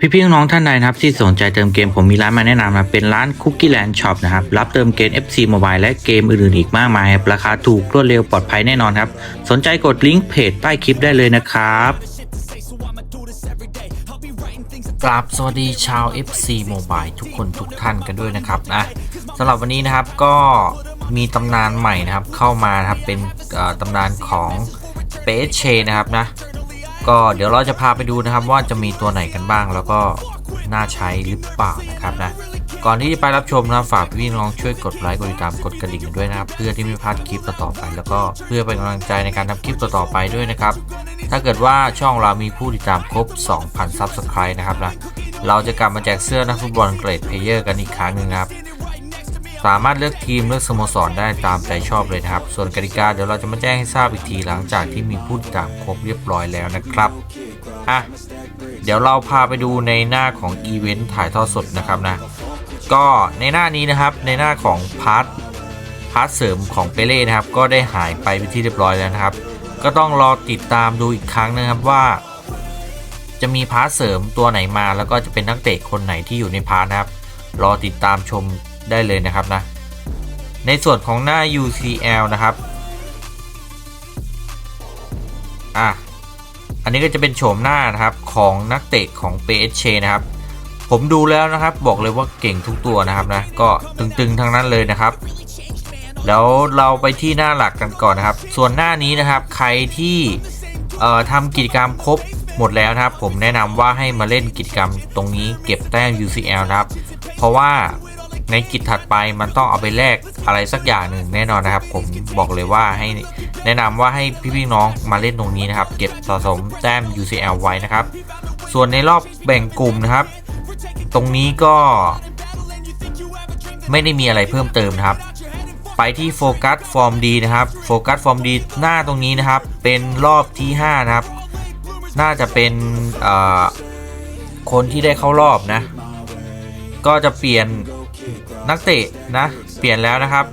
พี่ๆน้องท่านใดนะครับที่สนใจเติมเกมผมมีร้านมาแนะนำนะเป็นร้าน Cookie Land Shop นะครับรับเติมเกม FC Mobile และเกมอื่นๆอีกมากมายครับราคาถูกรวดเร็วปลอดภัยแน่นอนครับ สนใจกดลิงก์เพจใต้คลิปได้เลยนะครับกราบสวัสดีชาว FC Mobile ทุกคนทุกท่านกันด้วยนะครับนะสำหรับวันนี้นะครับก็มีตำนานใหม่นะครับเข้ามานะครับเป็นตำนานของเปเชนะครับนะ ก็เดี๋ยวเราจะพาไปดูนะครับว่าจะมีตัวไหนกันบ้างแล้วก็น่าใช้หรือเปล่านะครับนะก่อนที่จะไปรับชมนะฝากพี่น้องช่วยกดไลค์กดติดตามกดกระดิ่งด้วยนะครับ เพื่อที่ไม่พลาดคลิปต่อๆไป แล้วก็เพื่อเป็นกำลังใจในการทำคลิปต่อๆไปด้วยนะครับ ถ้าเกิดว่าช่องเรามีผู้ติดตามครบ 2,000 Subscribe นะครับนะเราจะกลับมาแจกเสื้อนักฟุตบอลเกรดเพลเยอร์กันอีกครั้งหนึ่งนะครับ สามารถเลือกทีมเลือกสโมสรได้ตามใจชอบเลยนะครับ ส่วนกติกาเดี๋ยวเราจะมาแจ้งให้ทราบอีกทีหลังจากที่มีผู้ติดตามครบเรียบร้อยแล้วนะครับอะเดี๋ยวเราพาไปดูในหน้าของอีเวนต์ถ่ายทอดสดนะครับนะก็ในหน้านี้นะครับในหน้าของพาร์ทพาร์ทเสริมของเปเล่นะครับ ก็ได้หายไปเป็นที่เรียบร้อยแล้วนะครับ ก็ต้องรอติดตามดูอีกครั้งนะครับว่า จะมีพาร์ทเสริมตัวไหนมา แล้วก็จะเป็นนักเตะคนไหนที่อยู่ในพาร์ทนะครับ รอติดตามชม ได้เลยนะครับนะ ในส่วนของหน้า UCL นะครับ อะ อันนี้ก็จะเป็นโฉมหน้านะครับของนักเตะของ PSG นะครับ ผมดูแล้วนะครับบอกเลยว่าเก่งทุกตัวนะครับนะ ก็ตึงๆทั้งนั้นเลยนะครับแล้วเราไปที่หน้าหลักกันก่อนนะครับ ส่วนหน้านี้นะครับใครที่เอ่อทำกิจกรรมครบหมดแล้วนะครับ ผมแนะนำว่าให้มาเล่นกิจกรรมตรงนี้เก็บแต้ม UCL นะครับ เพราะว่า ในกิจถัดไปมันต้องเอาไปแลกอะไรสักอย่างหนึ่งแน่นอนนะครับ ผมบอกเลยว่าให้แนะนำว่าให้พี่ๆน้องมาเล่นตรงนี้นะครับ เก็บสะสมแต้ม UCL ไว้นะครับ ส่วนในรอบแบ่งกลุ่มนะครับ ตรงนี้ก็ ไม่ได้มีอะไรเพิ่มเติมนะครับ ไปที่โฟกัสฟอร์มดีนะครับโฟกัสฟอร์มดีหน้าตรงนี้นะครับ เป็นรอบที่ 5 นะครับ น่าจะเป็นคนที่ได้เข้ารอบนะ ก็จะเปลี่ยน นักเตะนะ เปลี่ยนแล้วนะครับ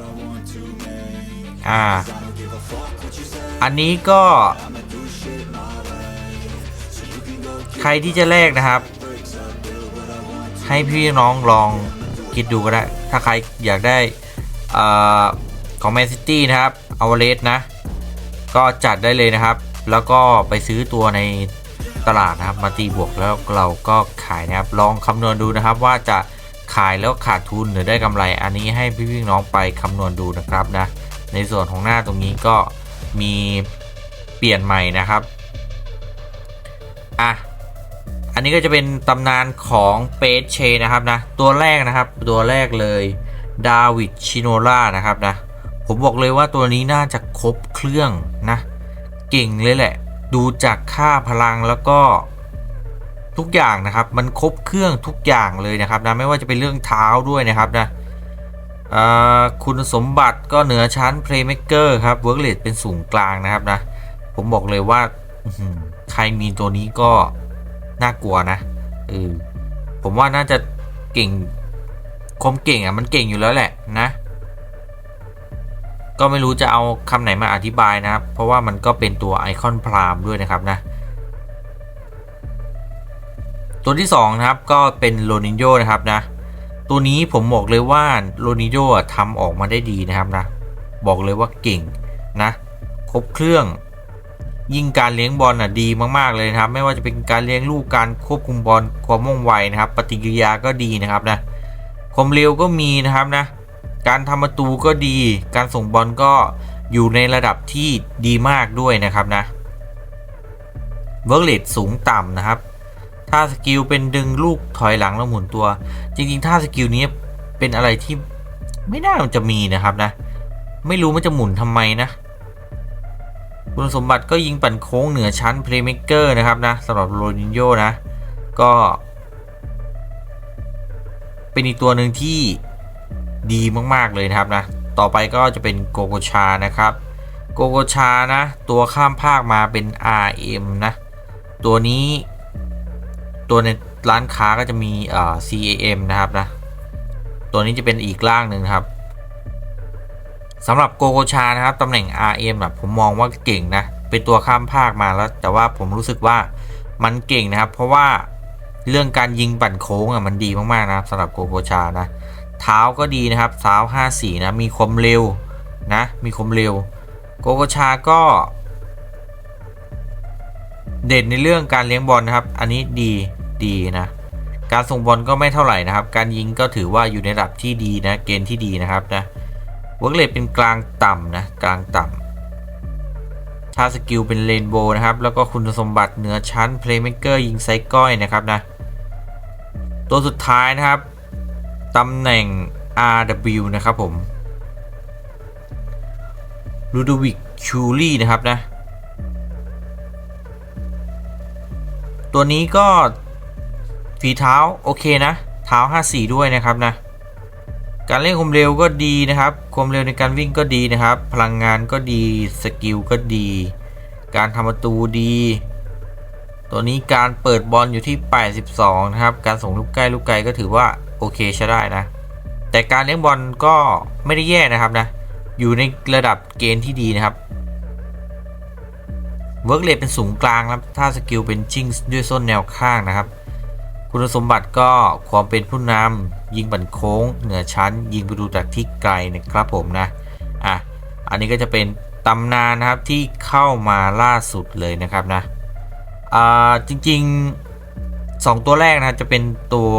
อ่า อันนี้ก็ ใครที่จะแลกนะครับ ให้พี่น้องลองคิดดูก็ได้ ถ้าใครอยากได้เอ่อของแมนซิตี้นะครับเอาเลสนะ ก็จัดได้เลยนะครับ แล้วก็ไปซื้อตัวในตลาดนะครับ มาตีบวกแล้วเราก็ขายนะครับ ลองคำนวณดูนะครับว่าจะ ขายแล้วขาดทุนหรือได้กำไรอันนี้ให้พี่ๆน้องไปคำนวณดูนะครับนะ ในส่วนของหน้าตรงนี้ก็มีเปลี่ยนใหม่นะครับอะอันนี้ก็จะเป็นตำนานของเปเชนะครับนะ ตัวแรกนะครับ ตัวแรกเลยดาวิดชิโนล่านะครับนะ ผมบอกเลยว่าตัวนี้น่าจะครบเครื่องนะ เก่งเลยแหละ ดูจากค่าพลังแล้วก็ ทุกอย่างนะครับ มันครบเครื่องทุกอย่างเลยนะครับนะไม่ว่าจะเป็นเรื่องเท้าด้วยนะครับนะคุณสมบัติก็เหนือชั้น Playmaker ครับเวิร์กเลดเป็นสูงกลางนะครับนะ ผมบอกเลยว่าใครมีตัวนี้ก็น่ากลัวนะเออผมว่าน่าจะเก่งคมเก่งอะมันเก่งอยู่แล้วแหละนะ ก็ไม่รู้จะเอาคำไหนมาอธิบายนะครับ เพราะว่ามันก็เป็นตัวไอคอนพรามด้วยนะครับนะ ตัวที่2นะครับก็เป็นโรนินโยนะครับนะ ตัวนี้ผมบอกเลยว่าโรนิโยทำออกมาได้ดีนะครับนะ บอกเลยว่าเก่งนะ ครบเครื่อง ยิ่งการเลี้ยงบอลน่ะดีมากๆเลยนะครับ ไม่ว่าจะเป็นการเลี้ยงลูกการควบคุมบอลความว่องไวนะครับ ปฏิกิริยาก็ดีนะครับนะความเร็วก็มีนะครับนะ การทำประตูก็ดี การส่งบอลก็อยู่ในระดับที่ดีมากด้วยนะครับนะเวิร์กเลดสูงต่ำนะครับ ถ้าสกิลเป็นดึงลูกถอยหลังแล้วหมุนตัว จริงๆ ถ้าสกิลนี้เป็นอะไรที่ไม่น่าจะมีนะครับนะ ไม่รู้มันจะหมุนทำไมนะคุณสมบัติก็ยิงปั่นโค้งเหนือชั้น Playmaker นะครับนะสำหรับโรนินโยนะ ก็ เป็นอีกตัวหนึ่งที่ดีมากๆเลยนะครับนะ ต่อไปก็จะเป็นโกโกชานะครับ โกโกชานะ ตัวข้ามภาคมาเป็น RM นะ ตัวนี้ ตัวในร้านค้าก็จะมีเอ่อ CAM นะครับนะ ตัวนี้จะเป็นอีกร่างหนึ่งครับสำหรับโกโกชานะครับตำแหน่ง RM แบบผมมองว่าเก่งนะ เป็นตัวข้ามภาคมาแล้ว แต่ว่าผมรู้สึกว่ามันเก่งนะครับ เพราะว่าเรื่องการยิงปั่นโค้งอะมันดีมากๆนะครับสำหรับโกโกชานะเท้าก็ดีนะครับเท้า5 4นะมีความเร็วนะมีความเร็ว โกโกชาก็ เด่นในเรื่องการเลี้ยงบอลนะครับ อันนี้ดี ดีนะ การส่งบอลก็ไม่เท่าไหร่นะครับ การยิงก็ถือว่าอยู่ในระดับที่ดีนะ เกณฑ์ที่ดีนะครับนะเวิร์กเลทเป็นกลางต่ำนะ กลางต่ำชาสกิลเป็นเรนโบว์นะครับ แล้วก็คุณสมบัติเหนือชั้นเพลย์เม k เกอร์ยิงไซก้อยนะครับนะ ตัวสุดท้ายนะครับตำแหน่ง RW นะครับผมลูดวิกชูลี่นะครับนะ ตัวนี้ก็ ฝีเท้าโอเคนะ เท้า 54 ด้วยนะครับนะ การเล่นความเร็วก็ดีนะครับความเร็วในการวิ่งก็ดีนะครับ พลังงานก็ดีสกิลก็ดี การทำประตูดี ตัวนี้การเปิดบอลอยู่ที่ 82 นะครับ การส่งลูกใกล้ลูกไกลก็ถือว่าโอเคใช้ได้นะ แต่การเลี้ยงบอลก็ไม่ได้แย่นะครับนะ อยู่ในระดับเกณฑ์ที่ดีนะครับเวิร์กเลทเป็นสูงกลางครับ ถ้าสกิลเป็นชิงด้วยส้นแนวข้างนะครับ คุณสมบัติก็ความเป็นผู้นำยิงบันโค้ง เหนือชั้น ยิงประตูจากที่ไกลนะครับผมนะอะอันนี้ก็จะเป็นตำนานนะครับที่เข้ามาล่าสุดเลยนะครับนะอ่าจริงๆ 2 ตัวแรกนะจะเป็นตัว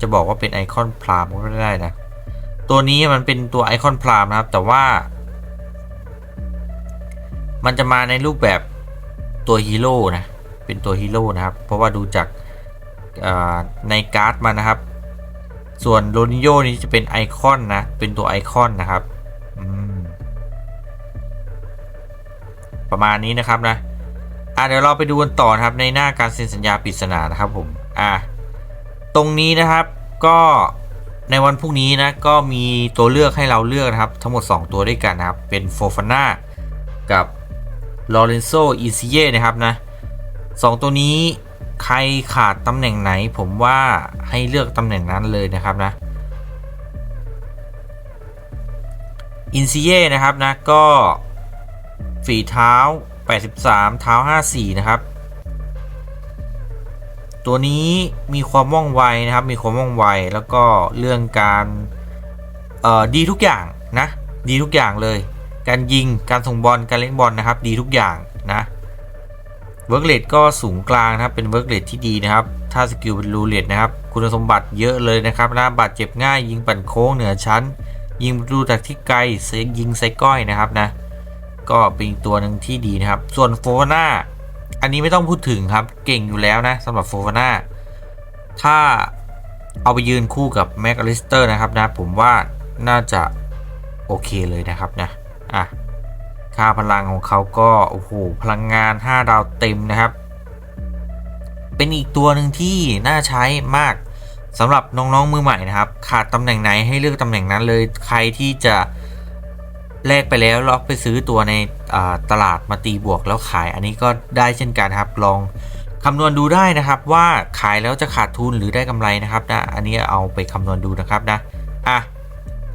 จะบอกว่าเป็นไอคอนพรามก็ไม่ได้นะตัวนี้มันเป็นตัวไอคอนพรามนะครับแต่ว่า มันจะมาในรูปแบบตัวฮีโร่นะเป็นตัวฮีโร่นะครับเพราะว่าดูจาก ในการ์ดมันะครับ ส่วนโรนิโยนี่จะเป็นไอคอนนะ เป็นตัวไอคอนนะครับประมาณนี้นะครับนะอะเดี๋ยวเราไปดูกันต่อนะครับในหน้าการเซ็นสัญญาปริศนานะครับผมอะตรงนี้นะครับก็ในวันพรุ่งนี้นะก็มีตัวเลือกให้เราเลือกนะครับ ทั้งหมด 2 ตัวด้วยกันนะครับ เป็นโฟฟาน่ากับลอเรนโซอิซิเย่นะครับนะสองตัวนี้ ใครขาดตำแหน่งไหน ผมว่าให้เลือกตำแหน่งนั้นเลยนะครับนะอินซิเย่นะครับนะก็ฝีเท้า 83 เท้า 54 นะครับ ตัวนี้มีความว่องไวนะครับ มีความว่องไวแล้วก็เรื่องการเอ่อดีทุกอย่างนะ ดีทุกอย่างเลย การยิงการส่งบอลการเล่นบอลนะครับ ดีทุกอย่างนะ เวิร์กเลดก็สูงกลางนะครับเป็นเวิร์กเลดที่ดีนะครับ ถ้าสกิลเป็นรูเลดนะครับ คุณสมบัติเยอะเลยนะครับนะบาดเจ็บง่าย ยิงปั่นโค้งเหนือชั้น ยิงประตูจากที่ไกลเซยิงไซก้อยนะครับนะ ก็เป็นตัวหนึ่งที่ดีนะครับ ส่วนโฟฟาน่าอันนี้ไม่ต้องพูดถึงครับ เก่งอยู่แล้วนะสำหรับโฟฟาน่าถ้าเอาไปยืนคู่กับแม็กอลิสเตอร์นะครับนะ ผมว่าน่าจะโอเคเลยนะครับนะ อะ ค่าพลังของเขาก็โอ้โหพลังงาน 5 ดาวเต็มนะครับ เป็นอีกตัวหนึ่งที่น่าใช้มากสำหรับน้องๆมือใหม่นะครับ ขาดตำแหน่งไหนให้เลือกตำแหน่งนั้นเลย ใครที่จะแลกไปแล้วล็อกไปซื้อตัวในตลาดมาตีบวกแล้วขาย อันนี้ก็ได้เช่นกันครับ ลองคำนวณดูได้นะครับว่าขายแล้วจะขาดทุนหรือได้กำไรนะครับนะอันนี้เอาไปคำนวณดูนะครับนะอะ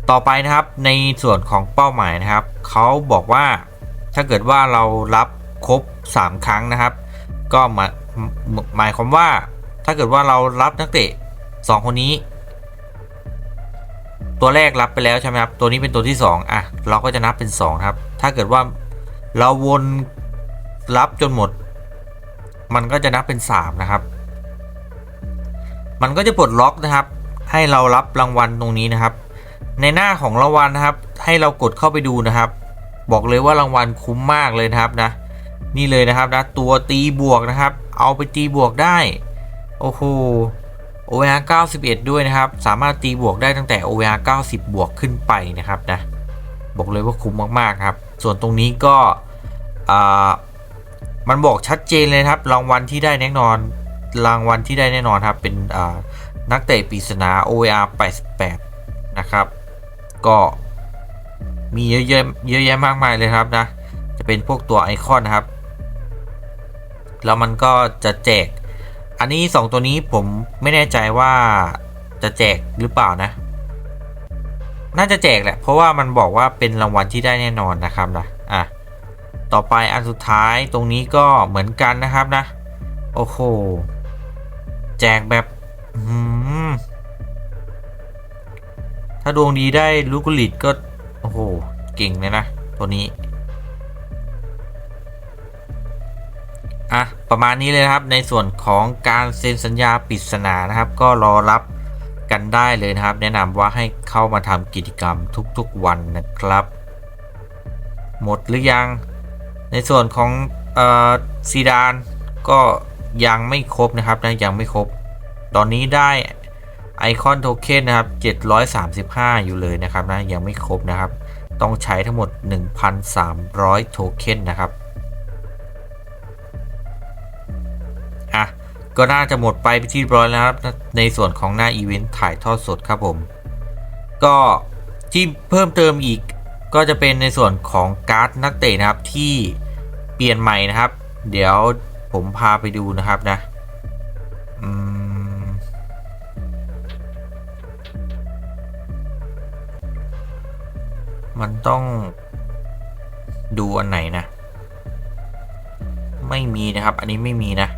ต่อไปนะครับในส่วนของเป้าหมายนะครับเขาบอกว่า ถ้าเกิดว่าเรารับครบ 3 ครั้งนะครับ ก็หมายหมายความว่าถ้าเกิดว่าเรารับนักเตะ 2 คนนี้ ตัวแรกรับไปแล้วใช่ไหมครับ ตัวนี้เป็นตัวที่ 2อะเราก็จะนับเป็น 2 ครับ ถ้าเกิดว่าเราวนรับจนหมด มันก็จะนับเป็น 3 นะครับ มันก็จะปลดล็อกนะครับ ให้เรารับรางวัลตรงนี้นะครับ ในหน้าของรางวัลนะครับ ให้เรากดเข้าไปดูนะครับ บอกเลยว่ารางวัลคุ้มมากเลยนะครับนะ นี่เลยนะครับนะตัวตีบวกนะครับ เอาไปตีบวกได้ โอ้โห OVR 91 ด้วยนะครับ สามารถตีบวกได้ตั้งแต่ OVR 90 บวกขึ้นไปนะครับนะ บอกเลยว่าคุ้มมากๆครับ ส่วนตรงนี้ก็มันบอกชัดเจนเลยครับ รางวัลที่ได้แน่นอน รางวัลที่ได้แน่นอนครับ เป็นนักเตะปริศนา OVR 88 นะครับ ก็ มีเยอะแยะเยอะแยะมากมายเลยครับนะ จะเป็นพวกตัวไอคอนนะครับ แล้วมันก็จะแจก อันนี้ 2 ตัวนี้ผมไม่แน่ใจว่าจะแจกหรือเปล่านะ น่าจะแจกแหละ เพราะว่ามันบอกว่าเป็นรางวัลที่ได้แน่นอนนะครับนะ อะ ต่อไปอันสุดท้ายตรงนี้ก็เหมือนกันนะครับนะ โอ้โห แจกแบบถ้าดวงดีได้ลูกุลิตก็ โอ้โห เก่งเลยนะ ตัวนี้ อะ ประมาณนี้เลยนะครับในส่วนของการเซ็นสัญญาปริศนานะครับ ก็รอรับกันได้เลยนะครับ แนะนำว่าให้เข้ามาทำกิจกรรมทุกๆวันนะครับ หมดหรือยัง ในส่วนของซีดานก็ยังไม่ครบนะครับนะยังไม่ครบ ตอนนี้ได้ คอนโทเค็นนะครับ 735 อยู่เลยนะครับนะยังไม่ครบนะครับ ต้องใช้ทั้งหมด 1,300 โทเค็นนะครับอะก็น่าจะหมดไปที่ร้อยแล้วครับ ในส่วนของหน้าอีเวนต์ถ่ายทอดสดครับผม ก็ที่เพิ่มเติมอีกก็จะเป็นในส่วนของการ์ดนักเตะนะครับที่เปลี่ยนใหม่นะครับ เดี๋ยวผมพาไปดูนะครับนะ มันต้องดูอันไหนนะ ไม่มีนะครับ อันนี้ไม่มีนะ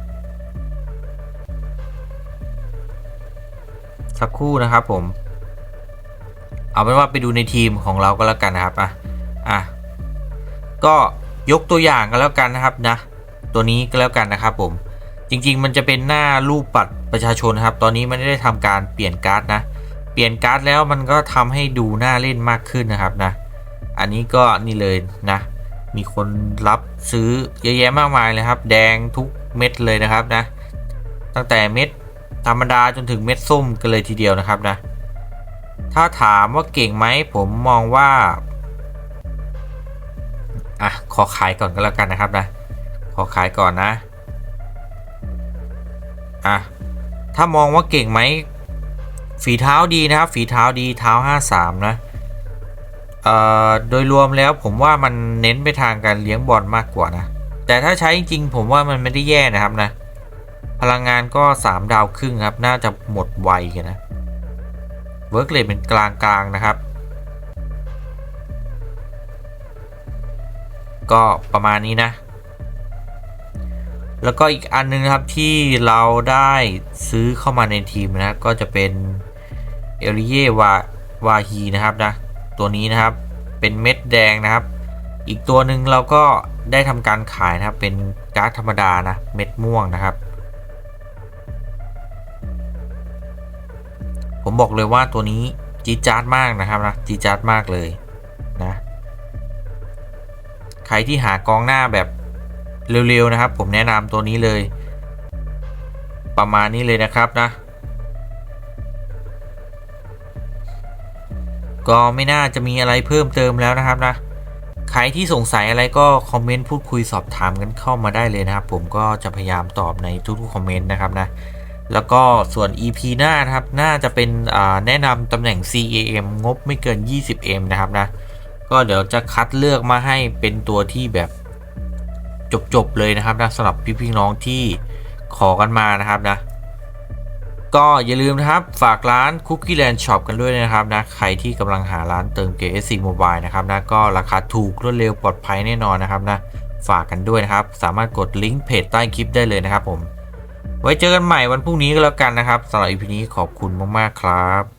สักครู่นะครับผม เอาเป็นว่าไปดูในทีมของเราก็แล้วกันนะครับ อะ อะ ก็ยกตัวอย่างกันแล้วกันนะครับนะ ตัวนี้ก็แล้วกันนะครับผม จริง ๆ มันจะเป็นหน้ารูปบัตรประชาชนนะครับ ตอนนี้มันไม่ได้ทำการเปลี่ยนการ์ดนะ เปลี่ยนการ์ดแล้วมันก็ทำให้ดูน่าเล่นมากขึ้นนะครับนะ อันนี้ก็นี่เลยนะ มีคนรับซื้อเยอะแยะมากมายเลยครับ แดงทุกเม็ดเลยนะครับนะ ตั้งแต่เม็ดธรรมดาจนถึงเม็ดส้มกันเลยทีเดียวนะครับนะ ถ้าถามว่าเก่งไหมผมมองว่า อะ ขอขายก่อนก็แล้วกันนะครับนะ ขอขายก่อนนะ อะ ถ้ามองว่าเก่งไหมฝีเท้าดีนะครับ ฝีเท้าดีเท้า 53 นะ โดยรวมแล้วผมว่ามันเน้นไปทางการเลี้ยงบอลมากกว่านะ แต่ถ้าใช้จริงๆผมว่ามันไม่ได้แย่นะครับนะ พลังงานก็ 3 ดาวครึ่งครับ น่าจะหมดไวกันนะเวิร์กเลทเป็นกลางๆนะครับ ก็ประมาณนี้นะ แล้วก็อีกอันนึงนะครับที่เราได้ซื้อเข้ามาในทีมนะ ก็จะเป็นเอลิเยวาวาฮีนะครับนะ ตัวนี้นะครับ เป็นเม็ดแดงนะครับ อีกตัวหนึ่งเราก็ได้ทำการขายนะครับ เป็นการ์ดธรรมดานะ เม็ดม่วงนะครับ ผมบอกเลยว่าตัวนี้จีจาร์ดมากนะครับนะจีจาร์ดมากเลยนะ ใครที่หากองหน้าแบบเร็วๆนะครับ ผมแนะนำตัวนี้เลย ประมาณนี้เลยนะครับนะ ก็ไม่น่าจะมีอะไรเพิ่มเติมแล้วนะครับนะใครที่สงสัยอะไรก็คอมเมนต์พูดคุยสอบถามกันเข้ามาได้เลยนะครับ ผมก็จะพยายามตอบในทุกๆคอมเมนต์นะครับนะแล้วก็ส่วน EP หน้านะครับ น่าจะเป็นแนะนำตำแหน่ง CAM งบไม่เกิน 20M นะครับนะ ก็เดี๋ยวจะคัดเลือกมาให้เป็นตัวที่แบบจบ ๆ เลยนะครับนะสำหรับพี่ๆน้องที่ขอกันมานะครับนะ ก็อย่าลืมนะครับ ฝากร้าน Cookie Land Shop กันด้วยนะครับนะใครที่กำลังหาร้านเติมเกม SC Mobile นะครับนะก็ราคาถูกรวดเร็วปลอดภัยแน่นอนนะครับนะฝากกันด้วยนะครับ สามารถกดลิงก์เพจใต้คลิปได้เลยนะครับผม ไว้เจอกันใหม่วันพรุ่งนี้ก็แล้วกันนะครับสำหรับอีพีนี้ขอบคุณมากๆครับ